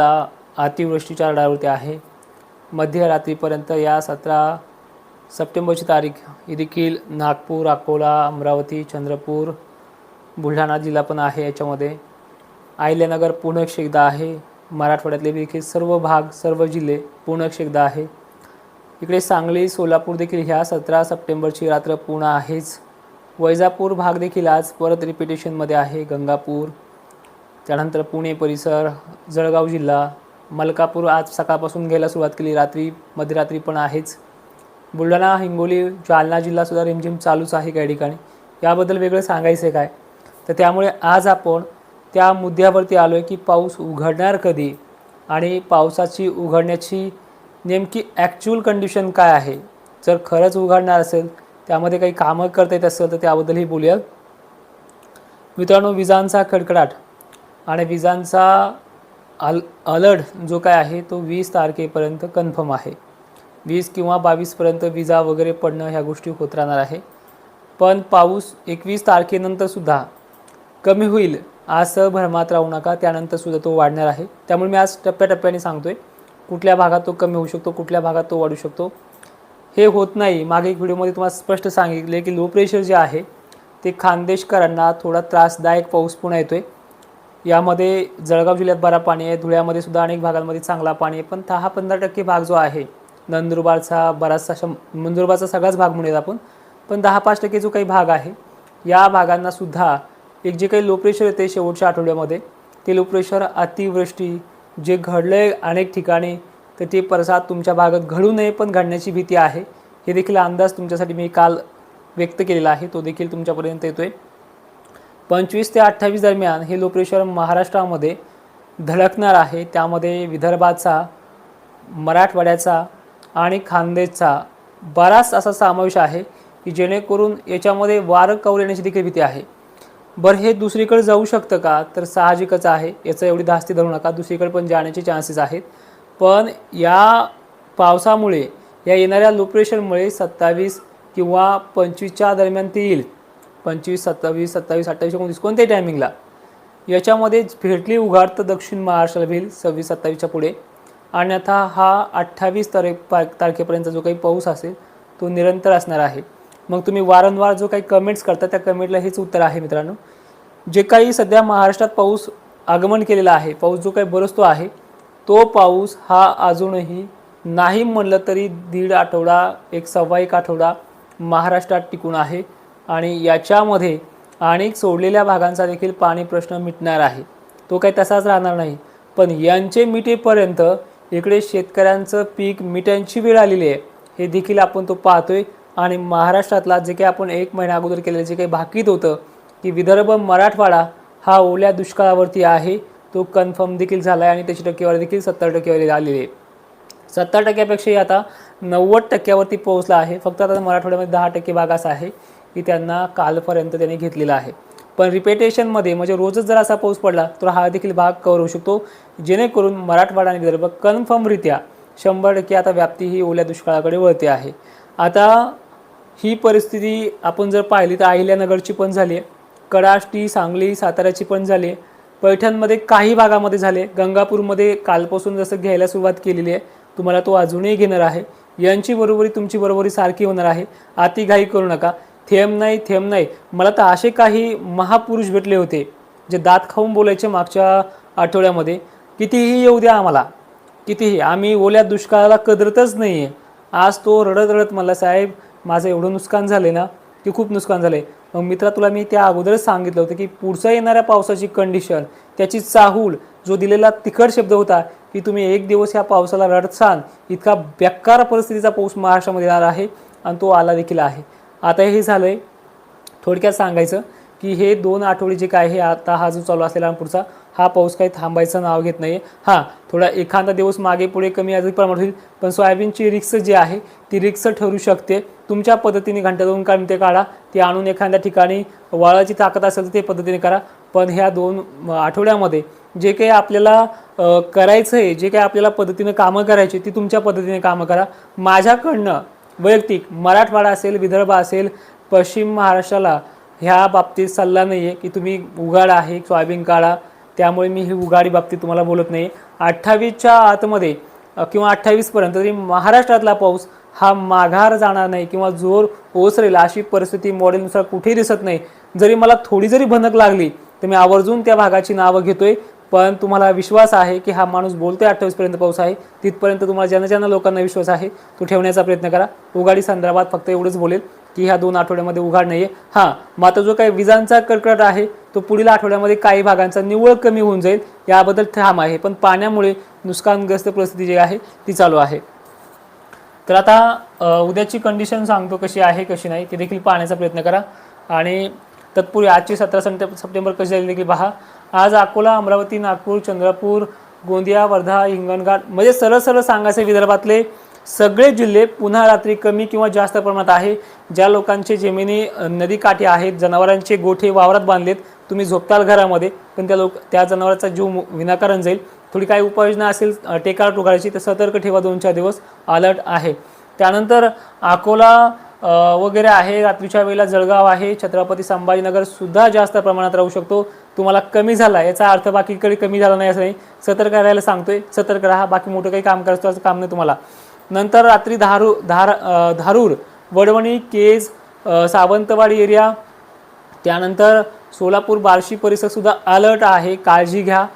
ला अतिवृष्टीच्या रडावरती आहे. मध्यरात्रीपर्यंत या सतरा सप्टेंबरची तारीख ही देखील नागपूर अकोला अमरावती चंद्रपूर बुलढाणा जिल्हा पण आहे याच्यामध्ये. आहिल्यानगर पूर्ण एकदा आहे. मराठवाड्यातले देखील सर्व भाग सर्व जिल्हे पूर्ण एकदा आहे. इकडे सांगली सोलापूर देखील ह्या सतरा सप्टेंबरची रात्र पूर्ण आहेच. वैजापूर भाग देखील आज परत रिपिटेशनमध्ये आहे. गंगापूर त्यानंतर पुणे परिसर जळगाव जिल्हा मलकापूर आज सकाळपासून घ्यायला सुरुवात केली. रात्री मध्यरात्री पण आहेच. बुलढाणा हिंगोली जालना जिल्हासुद्धा रिमझिम चालूच आहे काही ठिकाणी. याबद्दल वेगळं सांगायचं आहे काय? तर त्यामुळे आज आपण त्या मुद्द्यावरती आलो आहे की पाऊस उघडणार कधी आणि पावसाची उघडण्याची नेमकी ॲक्च्युअल कंडिशन काय आहे? जर खरंच उघडणार असेल त्यामध्ये काही कामं करता येत असेल तर त्याबद्दलही बोलूया मित्रांनो विजांचा कडकडाट. आणि विजांचा अल अलर्ट जो काय आहे तो वीस तारखेपर्यंत कन्फर्म आहे. वीस किंवा बावीसपर्यंत विजा वगैरे पडणं ह्या गोष्टी होत राहणार आहे. पण पाऊस एकवीस तारखेनंतरसुद्धा कमी होईल असं सहभ्रमात राहू नका. त्यानंतरसुद्धा तो वाढणार आहे. त्यामुळे मी आज टप्प्याटप्प्याने सांगतो आहे कुठल्या भागात तो कमी होऊ शकतो कुठल्या भागात तो वाढू शकतो हे होत नाही. मागे एक व्हिडिओमध्ये तुम्हाला स्पष्ट सांगितले की लो प्रेशर जे आहे ते खानदेशकरांना थोडा त्रासदायक पाऊस पुन्हा येतो आहे यामध्ये जळगाव जिल्ह्यात बरा पाणी आहे धुळ्यामध्ये सुद्धा अनेक भागांमध्ये चांगला पाणी आहे. पण दहा पंधरा टक्के भाग जो आहे नंदुरबारचा बराचसा शं नंदुरबारचा सगळाच भाग म्हणूयात आपण पण दहा पाच टक्के जो काही भाग आहे या भागांना सुद्धा एक जे काही लो प्रेशर येते शेवटच्या आठवड्यामध्ये ते लो प्रेशर अतिवृष्टी जे घडलं आहे अनेक ठिकाणी तर ते परसाद तुमच्या भागात घडू नये पण घडण्याची भीती आहे. हे देखील अंदाज तुमच्यासाठी मी काल व्यक्त केलेला आहे तो देखील तुमच्यापर्यंत येतो आहे पंचवीस ते अठ्ठावीस दरम्यान हे लो प्रेशर महाराष्ट्रामध्ये धडकणार आहे. त्यामध्ये विदर्भाचा मराठवाड्याचा आणि खानदेशचा बराच असा समावेश आहे की जेणेकरून याच्यामध्ये वारं कौल येण्याची देखील भीती आहे. बरं हे दुसरीकडे जाऊ शकतं का? तर साहजिकच आहे. याचं एवढी धास्ती धरू नका. दुसरीकडे पण जाण्याचे चान्सेस आहेत. पण या पावसामुळे या येणाऱ्या लो प्रेशरमुळे सत्तावीस किंवा पंचवीसच्या दरम्यान ते येईल. पंचवीस सत्तावीस सत्तावीस अठ्ठावीस एकोणतीस कोणत्याही टायमिंगला याच्यामध्ये भेटली उघाड तर दक्षिण महाराष्ट्राला भेल सव्वीस सत्तावीसच्या पुढे. अन्यथा हा अठ्ठावीस तारीख पा तारखेपर्यंत जो काही पाऊस असेल तो निरंतर असणार आहे. मग तुम्ही वारंवार जो काही कमेंट्स करता त्या कमेंटला हेच उत्तर आहे मित्रांनो. जे काही सध्या महाराष्ट्रात पाऊस आगमन केलेला आहे पाऊस जो काही बरसतो आहे तो पाऊस हा अजूनही नाही म्हणलं तरी दीड आठवडा एक सव्वा एक आठवडा महाराष्ट्रात टिकून आहे. आणि याच्यामध्ये अनेक सोडलेल्या भागांचा देखील पाणी प्रश्न मिटणार आहे. तो काही तसाच राहणार नाही. पण यांचे मिटेपर्यंत इकडे शेतकऱ्यांचं पीक मिट्यांची वेळ आलेली आहे. हे देखील आपण तो पाहतोय. आणि महाराष्ट्रातला जे काही आपण एक महिना अगोदर केलेलं जे काही भाकीत होतं की विदर्भ मराठवाडा हा ओल्या दुष्काळावरती आहे तो कन्फर्म देखील झाला आहे आणि त्याची टक्केवारी देखील सत्तर टक्केवारी आलेली आहे. सत्तर टक्क्यापेक्षाही आता नव्वद टक्क्यावरती पोहोचला आहे. फक्त आता मराठवाड्यामध्ये दहा टक्के भाग असा आहे. की त्यांना कालपर्यंत त्यांनी घेतलेला आहे. पण रिपेटेशनमध्ये म्हणजे रोजच जर असा पाऊस पडला तर हा देखील भाग कव्हर होऊ शकतो. जेणेकरून मराठवाडा आणि विदर्भ कन्फर्मरित्या शंभर टक्के आता व्याप्ती ही ओल्या दुष्काळाकडे वळते आहे. आता ही परिस्थिती आपण जर पाहिली तर अहिल्यानगरची पण झाली आहे कडाष्टी सांगली साताऱ्याची पण झाली आहे पैठणमध्ये काही भागामध्ये झाले. गंगापूरमध्ये कालपासून जसं घ्यायला सुरुवात केलेली आहे तुम्हाला तो अजूनही घेणार आहे. यांची बरोबरी तुमची बरोबरी सारखी होणार आहे. अतिघाई करू नका. थेंब नाही थेंब नाही. मला तर असे काही महापुरुष भेटले होते जे दात खाऊन बोलायचे मागच्या आठवड्यामध्ये. कितीही येऊ द्या आम्हाला. कितीही. आम्ही ओल्या दुष्काळाला कदरतच नाही आहे आज तो रडत रडत मला साहेब माझं एवढं नुकसान झालं ना? की खूप नुकसान झालं आहे मग मित्रा तुला मी त्या अगोदरच सांगितलं होतं की पुढचं येणाऱ्या पावसाची कंडिशन त्याची चाहूल जो दिलेला तिखट शब्द होता की तुम्ही एक दिवस या पावसाला रडसाल इतका बेकार परिस्थितीचा पाऊस महाराष्ट्रामध्ये येणार आहे आणि तो आला देखील आहे. आता हे झालं आहे थोडक्यात सांगायचं की हे दोन आठवडे जे काय हे आता हा जो चालू असलेला पुढचा हा पाऊस काही थांबायचं नाव घेत नाही हां थोडा एखादा दिवस मागे पुढे कमी अधिक प्रमाणात होईल पण सोयाबीनची रिक्स जी आहे ती रिक्स ठरू शकते. तुमच्या पद्धतीने घंटा दोन काढून ते काढा ते आणून एखाद्या ठिकाणी वाळाची ताकद असेल तर ते पद्धतीने करा. पण ह्या दोन आठवड्यामध्ये जे काही आपल्याला करायचं आहे जे काही आपल्याला पद्धतीनं कामं करायची ती तुमच्या पद्धतीने कामं करा. माझ्याकडनं वैयक्तिक मराठवाडा असेल विदर्भ असेल पश्चिम महाराष्ट्राला ह्या बाबतीत सल्ला नाही आहे की तुम्ही उघाड आहे सोयाबीन काढा. त्यामुळे मी ही उघाडी बाबतीत तुम्हाला बोलत नाही. अठ्ठावीसच्या आतमध्ये किंवा अठ्ठावीसपर्यंत तरी महाराष्ट्रातला पाऊस हा माघार जाणार नाही किंवा जोर ओसरेल अशी परिस्थिती मॉडेलनुसार कुठेही दिसत नाही. जरी मला थोडी जरी भनक लागली तर मी आवर्जून त्या भागाची नावं घेतोय. पण तुम्हाला विश्वास आहे की हा माणूस बोलतोय अठ्ठावीसपर्यंत पाऊस आहे तिथपर्यंत तुम्हाला ज्यांना ज्यांना लोकांना विश्वास आहे. तो ठेवण्याचा प्रयत्न करा. उघाडी संदर्भात फक्त एवढंच बोलेल की ह्या दोन आठवड्यामध्ये उघाड नाही आहे हां मात्र जो काही विजांचा कडकडाट आहे तो पुढील आठवड्यामध्ये काही भागांचा निव्वळ कमी होऊन जाईल. याबद्दल ठाम आहे पण पाण्यामुळे नुकसानग्रस्त परिस्थिती जी आहे ती चालू आहे. तर आता उद्याची कंडिशन सांगतो कशी आहे कशी नाही ती देखील पाहण्याचा प्रयत्न करा. आणि तत्पूर्वी आजची सतरा सप्टे सप्टेंबर कशी झाली देखील पहा. आज अकोला अमरावती नागपूर चंद्रपूर गोंदिया वर्धा हिंगणघाट म्हणजे सरळ सरळ सांगायचे विदर्भातले सगळे जिल्हे पुन्हा रात्री कमी किंवा जास्त प्रमाणात आहे. ज्या लोकांचे जमिनी नदीकाठी आहेत जनावरांचे गोठे वावरात बांधलेत तुम्ही झोपताल घरामध्ये पण त्या लोक त्या जनावरांचा जीव मु- विनाकारण जाईल. थोडी काही उपाययोजना असेल टेकाळ टोकाळाची तर सतर्क ठेवा दोन चार दिवस. अलर्ट आहे. त्यानंतर अकोला वगैरे आहे. रात्रीच्या वेळेला जळगाव आहे. छत्रपती संभाजीनगर सुद्धा जास्त प्रमाणात राहू शकतो. तुम्हाला कमी झाला याचा अर्थ बाकीकडे कमी झाला नाही असं नाही. सतर्क राहायला सांगतोय. सतर्क राहा. बाकी मोठं काही काम करायचं असं काम नाही तुम्हाला. नंतर रात्री धारू धार धारूर वडवणी केज सावंतवाडी एरिया. त्यानंतर सोलापूर बार्शी परिसरसुद्धा अलर्ट आहे. काळजी घ्या.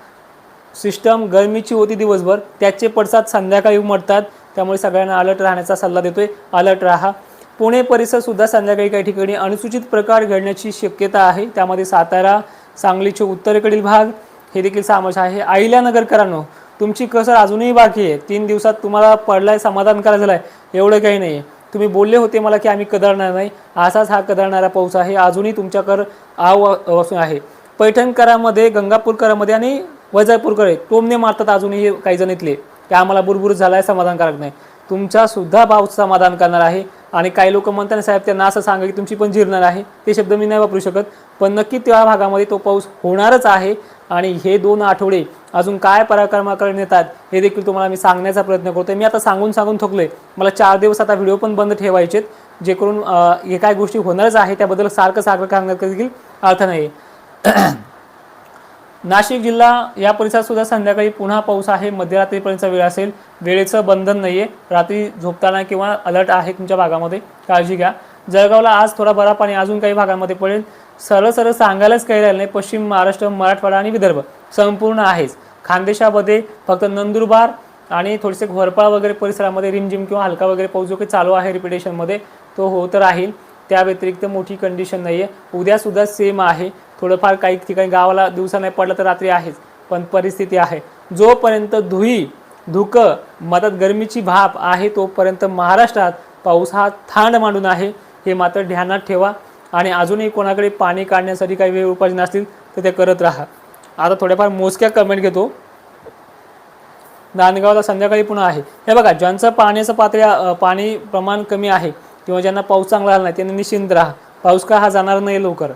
सिस्टम गरमीची होती दिवसभर. त्याचे पडसाद संध्याकाळी उमटतात. त्यामुळे सगळ्यांना अलर्ट राहण्याचा सल्ला देतोय. अलर्ट राहा. पुणे परिसर सुद्धा संध्याकाळी काही ठिकाणी अनुसूचित प्रकार घडण्याची शक्यता आहे. त्यामध्ये सातारा सांगलीचे उत्तरेकडील भाग हे देखील समावेश आहे. अहिल्यानगरकरांनो तुमची कसर अजूनही बाकी आहे. तीन दिवसात तुम्हाला पडलाय समाधान करायचं झालंय. एवढं काही नाही आहे तुम्ही बोलले होते मला की आम्ही कदळणार नाही. असाच हा कदळणारा पाऊस आहे. अजूनही तुमच्याकर आव वसून आहे. पैठणकरामध्ये गंगापूरकरामध्ये आणि वैजापूरकर आहे टोमने मारतात अजूनही काही जण इथले. की आम्हाला बुरबुर आहे समाधानकारक नाही. तुमचा सुद्धा पाऊस समाधान करणार आहे. आणि काही लोक म्हणतात ना साहेब त्यांना असं सांगा की तुमची पण जिरणार आहे. ते शब्द मी नाही वापरू शकत. पण नक्की त्या भागामध्ये तो पाऊस होणारच आहे. आणि हे दोन आठवडे अजून काय पराक्रमाकडे नेतात हे देखील तुम्हाला मी सांगण्याचा प्रयत्न करतो मी आता सांगून सांगून थकलोय. मला चार दिवस आता व्हिडिओ पण बंद ठेवायचेत जे करून हे काय गोष्टी होणारच आहे त्याबद्दल सारखं सारखं सांगण्यात देखील अर्थ नाही नाशिक जिल्हा या परिसरात सुद्धा संध्याकाळी पुन्हा पाऊस आहे. मध्यरात्रीपर्यंतचा वेळ असेल. वेळेचं बंधन नाही आहे रात्री झोपताना किंवा अलर्ट आहे तुमच्या भागामध्ये. काळजी घ्या. जळगावला आज थोडा बरा पाणी अजून काही भागामध्ये पडेल. सरळ सरळ सांगायलाच काही राहिलं नाही. पश्चिम महाराष्ट्र मराठवाडा आणि विदर्भ संपूर्ण आहेच. खानदेशामध्ये फक्त नंदुरबार आणि थोडेसे घोरपाळ वगैरे परिसरामध्ये रिमझिम किंवा हलका वगैरे पाऊस जो काही चालू आहे रिपिटेशनमध्ये तो होत राहील. त्या व्यतिरिक्त मोठी कंडिशन नाही आहे उद्यासुद्धा सेम आहे. थोडंफार काही ठिकाणी गावाला दिवसा नाही पडलं तर रात्री आहेच पण परिस्थिती आहे. जोपर्यंत धुई धुकं मधात गरमीची भाप आहे तोपर्यंत महाराष्ट्रात पाऊस हा थांड मांडून आहे हे मात्र ध्यानात ठेवा. आणि अजूनही कोणाकडे पाणी काढण्यासाठी काही वेळ उपाययोजना असतील तर ते करत राहा. आता थोड्याफार मोजक्या कमेंट घेतो. नांदगावला संध्याकाळी पुन्हा आहे. हे बघा ज्यांचं पाण्याचं पातळी पाणी प्रमाण कमी आहे किंवा ज्यांना पाऊस चांगला आला नाही त्यांनी निश्चिंत राहा. पाऊस का हा जाणार नाही लवकर.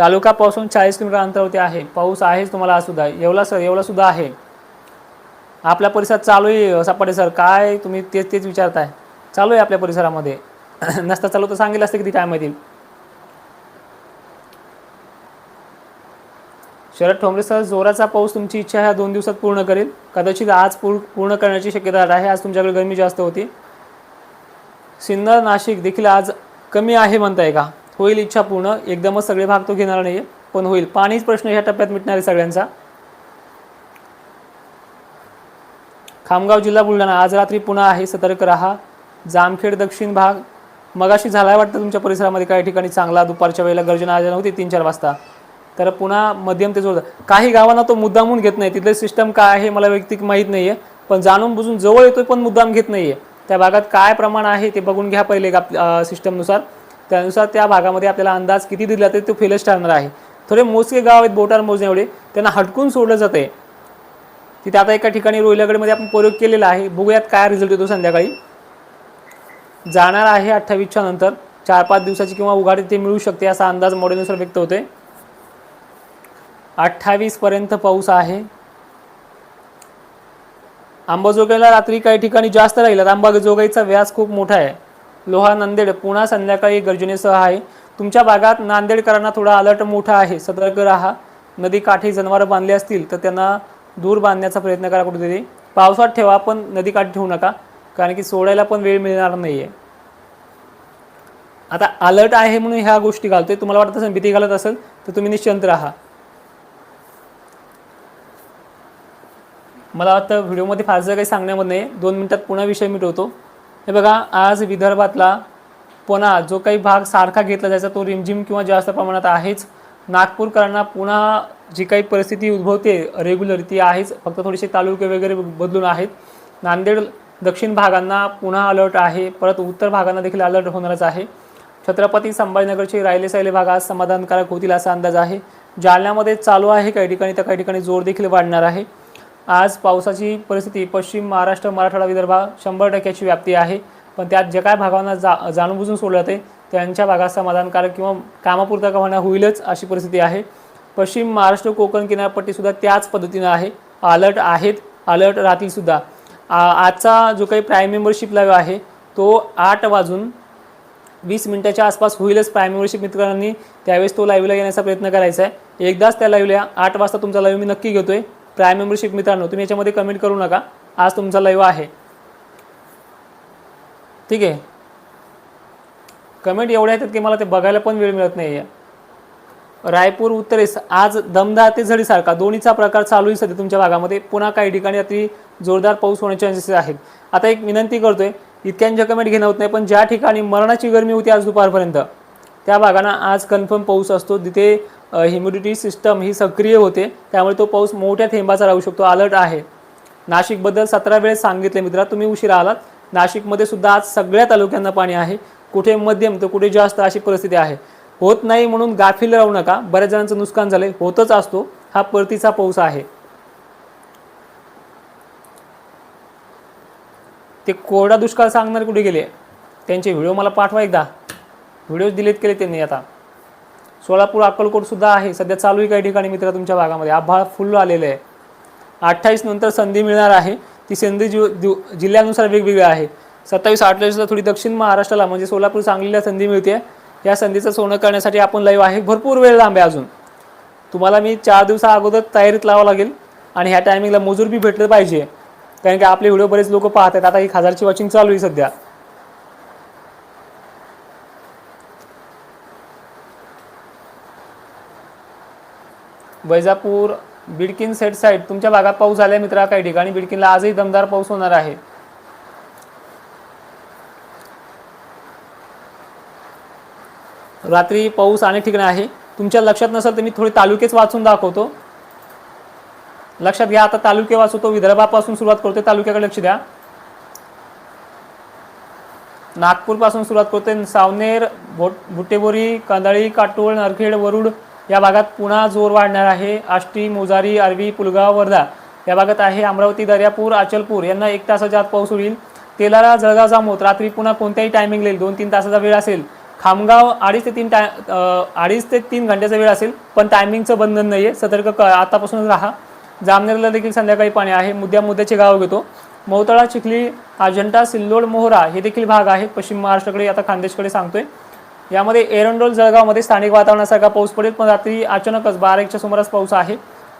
तालुकापासून चाळीस किलोमीटर अंतरावरती आहे. पाऊस आहेच तुम्हाला आज सुद्धा. येवला सर येवला सुद्धा आहे. आपल्या परिसरात चालू आहे सपाटे सर काय तुम्ही तेच तेच विचारताय. चालू आहे आपल्या परिसरामध्ये. नसता चालू तर सांगितलं असतं किती टाईम येतील शरद ठोंबरे सर जोराचा पाऊस तुमची इच्छा ह्या दोन दिवसात पूर्ण करेल. कदाचित आज पूर पूर्ण करण्याची शक्यता आहे आज तुमच्याकडे गरमी जास्त होती. सिन्नर नाशिक देखील आज कमी आहे म्हणताय का? होईल इच्छा पूर्ण. एकदमच सगळे भाग तो घेणार नाही पण होईल. पाणीच प्रश्न ह्या टप्प्यात मिटणार आहे सगळ्यांचा. खामगाव जिल्हा बुलढाणा आज रात्री पुन्हा आहे. सतर्क राहा. जामखेड दक्षिण भाग. मगाशी झालाय वाटतं तुमच्या परिसरामध्ये काही ठिकाणी चांगला. दुपारच्या वेळेला गर्जना आल्या नव्हती तीन चार वाजता. तर पुन्हा मध्यम ते जोरदार. काही गावांना तो मुद्दामून घेत नाही. तिथले सिस्टम काय आहे मला वैयक्तिक माहीत नाही आहे पण जाणून बुजून जवळ येतोय पण मुद्दाम घेत नाही आहे त्या भागात काय प्रमाण आहे ते बघून घ्या पहिले का सिस्टमनुसार त्यानुसार त्या भागामध्ये आपल्याला अंदाज किती दिला तरी तो फेलच ठरणार आहे. थोडे मोजके गाव आहेत बोटार मोजणे एवढे. त्यांना हटकून सोडलं जातं आहे तिथे आता एका ठिकाणी रोहिलागडमध्ये आपण प्रयोग केलेला आहे. बघूयात काय रिझल्ट येतो संध्याकाळी. जाणार आहे अठ्ठावीसच्या नंतर. चार पाच दिवसाची किंवा उघाडी ते मिळू शकते असा अंदाज मॉडेलनुसार व्यक्त होते अठ्ठावीसपर्यंत पाऊस आहे. आंबाजोगाईला रात्री काही ठिकाणी जास्त राहील आंबाजोगाईचा व्यास खूप मोठा आहे. लोहा नांदेड पुन्हा संध्याकाळी गर्जनेसह आहे. तुमच्या भागात नांदेडकरांना थोडा अलर्ट मोठा आहे. सतर्क राहा. नदी काठी जनावरं बांधली असतील तर त्यांना दूर बांधण्याचा प्रयत्न करा कुठेतरी. पावसात ठेवा पण नदी काठी ठेवू नका कारण की सोडायला पण वेळ मिळणार नाही आहे आता अलर्ट आहे म्हणून ह्या गोष्टी घालतोय. तुम्हाला वाटत असेल भीती घालत असेल तर तुम्ही निश्चिंत राहा. मला वाटतं व्हिडिओमध्ये फारसं काही सांगण्यामध्ये दोन मिनिटात पुन्हा विषय मिटवतो. हे बघा आज विदर्भातला पुन्हा जो काही भाग सारखा घेतला जायचा तो रिमझिम किंवा जास्त प्रमाणात आहेच. नागपूरकरांना पुन्हा जी काही परिस्थिती उद्भवते रेग्युलर ती आहेच. फक्त थोडेसे तालुके वगैरे बदलून आहेत. नांदेड दक्षिण भागांना पुन्हा अलर्ट आहे. परत उत्तर भागांना देखील अलर्ट होणारच आहे. छत्रपती संभाजीनगरचे राहिले सायले भाग आज समाधानकारक होतील असा अंदाज आहे. जालन्यामध्ये चालू आहे. काही ठिकाणी तर काही ठिकाणी जोर देखील वाढणार आहे. आज पावसाची परिस्थिती पश्चिम महाराष्ट्र मराठवाडा विदर्भा शंभर टक्क्याची व्याप्ती आहे. पण त्यात जे काय भागांना जा जाणून बुजून सोडलं जाते त्यांच्या भागात समाधानकारक किंवा कामापुरता का होईलच अशी परिस्थिती आहे. पश्चिम महाराष्ट्र कोकण किनारपट्टीसुद्धा त्याच पद्धतीनं आहे. अलर्ट आहेत. अलर्ट राहतीलसुद्धा आ- आजचा जो काही प्राईम मेंबरशिप लाईव्ह आहे तो आठ वाजून वीस मिनिटाच्या आसपास होईलच प्राईम मेंबरशिप मित्रांनी त्यावेळेस तो लाईव्हला येण्याचा प्रयत्न करायचा आहे. एकदाच त्या लाईव्हला आठ वाजता तुमचा लाईव्ह मी नक्की घेतोय. प्राईम मेंबरशिप मित्रांनो तुम्ही याच्यामध्ये कमेंट करू नका. आज तुमचा लाईव्ह आहे. ठीक आहे? कमेंट एवढ्या आहेत की मला ते बघायला पण वेळ मिळत नाही आहे रायपूर उत्तरेस आज दमदार ते झडीसारखा दोन्हीचा प्रकार चालू आहे सध्या तुमच्या भागामध्ये. पुन्हा काही ठिकाणी अति जोरदार पाऊस होण्याचे चान्सेस आहेत. आता एक विनंती करतोय इतक्यांच्या कमेंट घेणं होत नाही पण ज्या ठिकाणी मरणाची गरमी होती आज दुपारपर्यंत त्या भागांना आज कन्फर्म पाऊस असतो. तिथे ह्युमिडिटी सिस्टम ही सक्रिय होते. त्यामुळे तो पाऊस मोठ्या थेंबाचा राहू शकतो. अलर्ट आहे. नाशिकबद्दल सतरा वेळेस सांगितले मित्रा तुम्ही उशिरा आलात. नाशिकमध्ये सुद्धा आज सगळ्या तालुक्यांना पाणी आहे. कुठे मध्यम तर कुठे जास्त अशी परिस्थिती आहे. होत नाही म्हणून गाफील राहू नका. बऱ्याच जणांचं नुकसान झालंय. होतच असतो. हा परतीचा पाऊस आहे. ते कोरडा दुष्काळ सांगणार कुठे गेले? त्यांचे व्हिडिओ मला पाठवा एकदा. व्हिडिओ डिलीट केले त्यांनी आता. सोलापूर अक्कलकोट सुद्धा आहे. सध्या चालू आहे काही ठिकाणी मित्र तुमच्या भागामध्ये. आभाळ फुल आलेलं आहे. अठ्ठावीस नंतर संधी मिळणार आहे. ती संधी जि जिल्ह्यानुसार वेगवेगळी आहे. सत्तावीस अठ्ठावीसला थोडी दक्षिण महाराष्ट्राला म्हणजे सोलापूर सांगलीला संधी मिळते. या संधीचं सोनं करण्यासाठी आपण लाईव्ह आहे. भरपूर वेळ लांब आहे अजून. तुम्हाला मी चार दिवसा अगोदर तयारीत लावावं लागेल आणि ह्या टायमिंगला मजूर बी भेटलं पाहिजे. कारण की आपले व्हिडिओ बरेच लोक पाहत आहेत आता एक हजारची वॉचिंग चालू आहे सध्या. वैजापूर बिडकिन सेट साईड तुमच्या भागात पाऊस झालाय मित्रा काही ठिकाणी. बिडकिनला आजही दमदार पाऊस होणार आहे. रात्री पाऊस अनेक ठिकाणी आहे. तुमच्या लक्षात नसेल तर मी थोडे तालुकेच वाचून दाखवतो. लक्षात घ्या आता तालुके वाचवतो विदर्भापासून सुरुवात करतोय. तालुक्याकडे लक्ष द्या. नागपूरपासून सुरुवात करतोय. सावनेर भोट भुटेबोरी कांदळी काटोळ नरखेड वरुड या भागात पुन्हा जोर वाढणार आहे. आष्टी मोजारी आरवी पुलगाव वर्धा या भागात आहे अमरावती दर्यापूर अचलपूर. यांना एक तासाच्या आत पाऊस होईल तेलारा जळगाव जामोद रात्री पुन्हा कोणत्याही टायमिंग येईल. दोन तीन तासाचा वेळ असेल. खामगाव अडीच ते तीन टाय अडीच ते तीन घंट्याचा वेळ असेल पण टायमिंगचं बंधन नाही आहे सतर्क क आतापासूनच राहा. जामनेरला देखील संध्याकाळी पाणी आहे. मुद्द्या मुद्द्याचे गाव घेतो. मोताळा चिखली अजंठा सिल्लोड मोहरा हे देखील भाग आहेत पश्चिम महाराष्ट्राकडे आता खानदेशकडे सांगतोय. यामध्ये एरंडोल जळगावमध्ये स्थानिक वातावरणासारखा पाऊस पडेल. पण रात्री अचानकच बारा एकच्या सुमारास पाऊस आहे.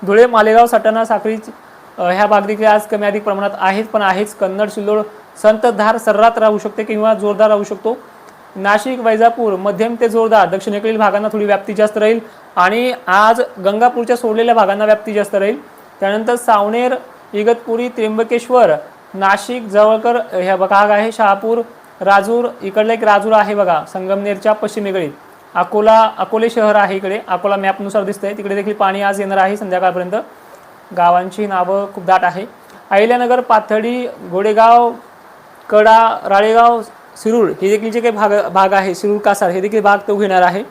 धुळे मालेगाव सटाणा साखरी ह्या भाग देखील आज कमी अधिक प्रमाणात आहेत. पण आहेच कन्नड सिल्लोड संततधार सर्रात राहू शकते किंवा जोरदार राहू शकतो. नाशिक वैजापूर मध्यम ते जोरदार दक्षिणेकडील भागांना थोडी व्याप्ती जास्त राहील. आणि आज गंगापूरच्या सोडलेल्या भागांना व्याप्ती जास्त राहील. त्यानंतर सावनेर इगतपुरी त्र्यंबकेश्वर नाशिक जवळकर ह्या भाग आहे. शहापूर राजूर इकडलं एक राजूर आहे बघा संगमनेरच्या पश्चिमेकडे अकोला अकोले शहर आहे इकडे. अकोला मॅपनुसार दिसतंय. तिकडे देखील पाणी आज येणार आहे संध्याकाळपर्यंत. गावांची नावं खूप दाट आहे. अहिल्यानगर पाथडी घोडेगाव कडा राळेगाव सिरूळ हे देखील जे काही भाग भाग आहे सिरूळ कासार हे देखील भाग तो घेणार आहे.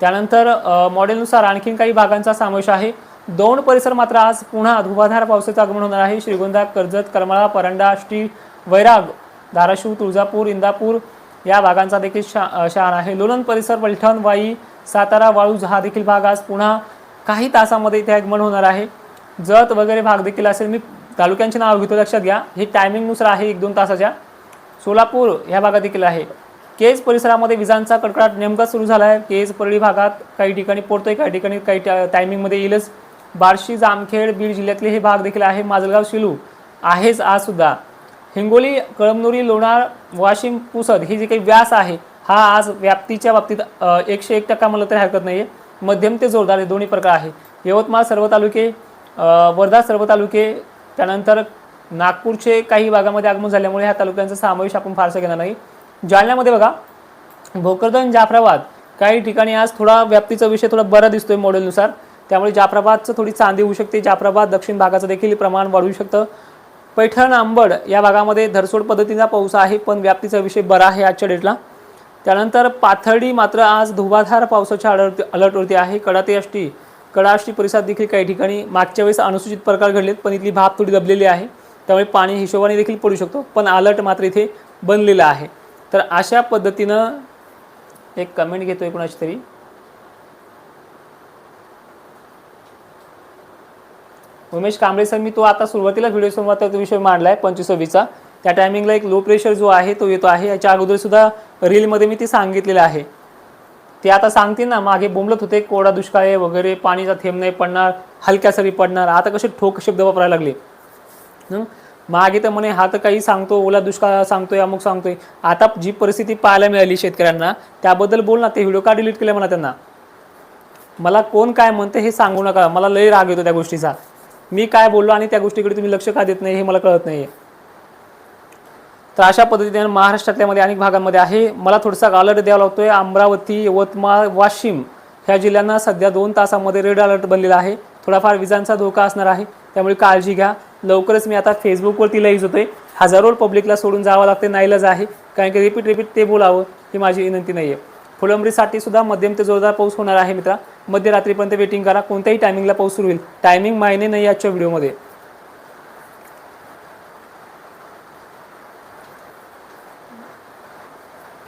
त्यानंतर मॉडेलनुसार आणखीन काही भागांचा समावेश आहे. दौंड परिसर मात्र आज पुन्हा धुवाधार पावसाचं आगमन होणार आहे. श्रीगोंदा कर्जत करमाळा परंडा आष्टी वैराग धाराशिव तुळजापूर इंदापूर या भागांचा देखील शा शान आहे. लोणंद परिसर पलठण वाई सातारा वाळूज हा देखील भाग आज पुन्हा काही तासामध्ये इथे आगमन होणार आहे. जत वगैरे भाग देखील असेल मी तालुक्यांचे नाव घेतो लक्षात घ्या. हे टायमिंगनुसार आहे एक दोन तासाच्या. सोलापूर ह्या भागात देखील आहे. केज परिसरामध्ये विजांचा कडकडाट नेमका सुरू झाला आहे केज परळी भागात काही ठिकाणी पडतोय काही ठिकाणी काही टायमिंगमध्ये येईलच. बार्शी जामखेड बीड जिल्ह्यातले हे भाग देखील आहे. माजलगाव शिलू आहेच आजसुद्धा हिंगोली कळमनुरी लोणार वाशिम पुसद ही जी काही व्यास आहे हा आज व्याप्तीच्या बाबतीत एकशे एक टक्का म्हणलं तरी हरकत नाही आहे मध्यम ते जोरदार हे दोन्ही प्रकार आहे. यवतमाळ सर्व तालुके वर्धा सर्व तालुके त्यानंतर नागपूरचे काही भागामध्ये आगमन झाल्यामुळे ह्या तालुक्यांचा समावेश आपण फारसा घेणार नाही. जालन्यामध्ये बघा भोकरदन जाफराबाद काही ठिकाणी आज थोडा व्याप्तीचा विषय थोडा बरा दिसतोय मॉडेलनुसार त्यामुळे जाफराबादचं थोडी चांदी होऊ शकते. जाफराबाद दक्षिण भागाचं देखील प्रमाण वाढू शकतं. पैठण आंबड या भागामध्ये धरसोड पद्धतीचा पाऊस आहे पण व्याप्तीचा विषय बरा आहे आजच्या डेटला. त्यानंतर पाथर्डी मात्र आज धुवाधार पावसाच्या अलर्ट अलर्टवरती आहे. कडाते आष्टी अष्टी परिसरात देखील काही ठिकाणी मागच्या वेळेस अनुसूचित प्रकार घडलेत पण इथली भाप थोडी दबलेली आहे. त्यामुळे पाणी हिशोबाने देखील पडू शकतो पण अलर्ट मात्र इथे बनलेला आहे. तर अशा पद्धतीनं एक कमेंट घेतो आहे कोणाची तरी. उमेश कांबळे सर मी तो आता सुरुवातीला व्हिडिओ सुरुवात विषय मांडला आहे पंचवीस सव्वीसचा. त्या टायमिंगला एक लो प्रेशर जो आहे तो येतो आहे. याच्या अगोदर सुद्धा रीलमध्ये मी ते सांगितलेलं आहे. ते आता सांगतील ना मागे बोंबलत होते कोरडा दुष्काळ आहे वगैरे पाणीचा थेंब नाही पडणार हलक्या सरी पडणार आता कसे ठोक शब्द वापरायला लागले. मागे तर म्हणे हा तर काही सांगतो ओला दुष्काळ सांगतोय अमुक सांगतोय. आता जी परिस्थिती पाहायला मिळाली शेतकऱ्यांना त्याबद्दल बोल ना ते व्हिडिओ का डिलीट केले म्हणा त्यांना? मला कोण काय म्हणते हे सांगू नका मला लय राग येतो त्या गोष्टीचा. मी काय बोललो आणि त्या गोष्टीकडे तुम्ही लक्ष का देत नाही हे मला कळत नाही तर अशा पद्धतीने महाराष्ट्रातल्यामध्ये अनेक भागांमध्ये आहे. मला थोडासा अलर्ट द्यावा लागतोय. अमरावती यवतमाळ वाशिम ह्या जिल्ह्यांना सध्या दोन तासामध्ये रेड अलर्ट बनलेला आहे. थोडाफार विजांचा धोका असणार आहे. त्यामुळे काळजी घ्या. लवकरच मी आता फेसबुकवरती लाईव्ह होतोय. हजारो पब्लिकला सोडून जावं लागते नाईलाज आहे. कारण की रिपीट रिपीट ते बोलावं ही माझी विनंती नाही आहे फुलंबरीसाठी सुद्धा मध्यम ते जोरदार पाऊस होणार आहे मित्रा. मध्यरात्रीपर्यंत वेटिंग करा. कोणत्याही टायमिंगला पाऊस सुरू होईल. टायमिंग मायने नाही आजच्या व्हिडिओमध्ये.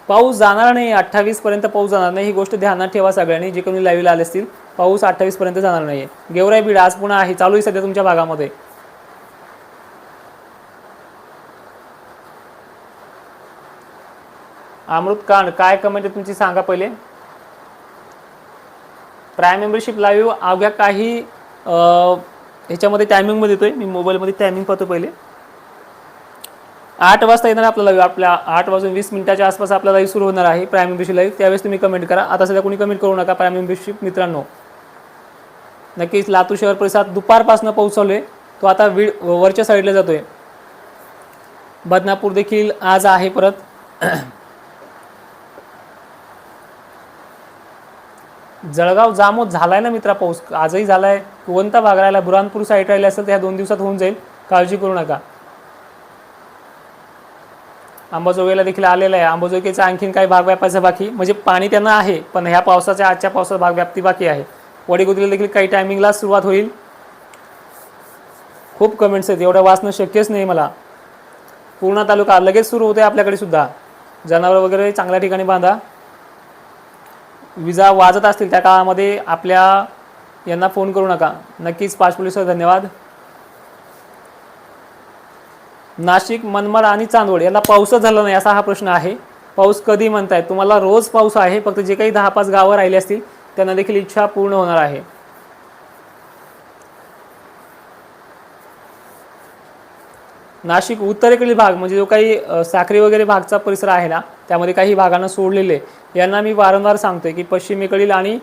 पाऊस जाणार नाही. अठ्ठावीस पर्यंत पाऊस जाणार नाही. ही गोष्ट ध्यानात ठेवा सगळ्यांनी. जे कोणी लाईव्हला आले असतील पाऊस अठ्ठावीस पर्यंत जाणार नाही गेवराई बीड आज पुन्हा आहे. चालू आहे सध्या तुमच्या भागामध्ये. अमृत कांड. काय कमेंट आहे तुमची? सांगा पहिले. प्राईम मेंबरशिप लाईव्ह अवघ्या काही ह्याच्यामध्ये टायमिंगमध्ये येतोय. मी मोबाईलमध्ये टायमिंग पाहतो पहिले. आठ वाजता येणार आपला लाईव्ह आपल्या आठ वाजून वीस मिनिटाच्या आसपास आपला लाईव्ह सुरू होणार आहे प्राईम मेंबरशिप लाईव्ह त्यावेळेस तुम्ही कमेंट करा. आता सध्या कोणी कमेंट करू नका प्राईम मेंबरशिप मित्रांनो. नक्कीच लातूर शहर परिसरात दुपारपासून पाऊस चालू आहे. तो आता वीड वरच्या साईडला जातोय. बदनापूर देखील आज आहे परत. जळगाव जामोद झालाय ना मित्रा पाऊस? आजही झालाय. कोणता भाग राहिला बुरानपूर साईड राहिले असेल तर ह्या दोन दिवसात होऊन जाईल. काळजी करू नका. अंबाजोगाईला देखील आलेला आहे. अंबाजोगाईचा आणखीन काही भाग व्यापायचा बाकी. म्हणजे पाणी त्यांना आहे पण ह्या पावसाच्या आजच्या पावसात भाग व्याप्ती बाकी आहे. वडीगुदरीला देखील काही टायमिंगला सुरुवात होईल. खूप कमेंट्स आहेत. एवढं वाचणं शक्यच नाही मला. पूर्णा तालुका लगेच सुरू होते आपल्याकडे सुद्धा. जनावर वगैरे चांगल्या ठिकाणी बांधा. विजा वाजत असतील त्या काळामध्ये आपल्या यांना फोन करू नका. नक्कीच पाच पोलिसवर धन्यवाद. नाशिक मनमाड आणि चांदवड याला पाऊसच झाला नाही असा हा प्रश्न आहे. पाऊस कधी म्हणताय? तुम्हाला रोज पाऊस आहे फक्त जे काही दहा पाच गावं राहिली असतील त्यांना देखील इच्छा पूर्ण होणार आहे. नाशिक उत्तरेकडील भाग म्हणजे जो काही साखरी वगैरे भागचा परिसर आहे ना त्यामध्ये काही भागांना सोडलेले. यांना मी वारंवार सांगतोय की पश्चिमेकडील आणि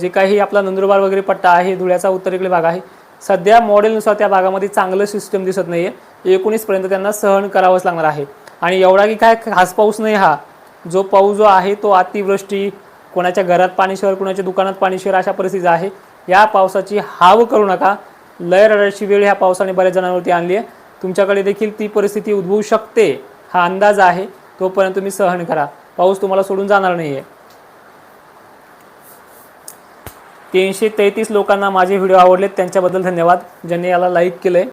जे काही आपला नंदुरबार वगैरे पट्टा आहे धुळ्याचा उत्तरेकडील भाग आहे सध्या मॉडेलनुसार त्या भागामध्ये चांगलं सिस्टम दिसत नाही आहे एकोणीसपर्यंत त्यांना सहन करावंच लागणार आहे. आणि एवढा की काय खास पाऊस नाही हा. जो पाऊस जो आहे तो अतिवृष्टी कोणाच्या घरात पाणी शिवर कोणाच्या दुकानात पाणी शिवर अशा परिस्थिती आहे. या पावसाची हाव करू नका. लय रडाची वेळ ह्या पावसाने बऱ्याच जणांवरती आणली आहे. तुमच्याकडे देखील ती परिस्थिती उद्भवू शकते. हा अंदाज आहे. तोपर्यंत तुम्ही सहन करा. पाऊस तुम्हाला सोडून जाणार नाही आहे तीनशे तेहतीस लोकांना माझे व्हिडिओ आवडलेत त्यांच्याबद्दल धन्यवाद. ज्यांनी याला लाईक केलं आहे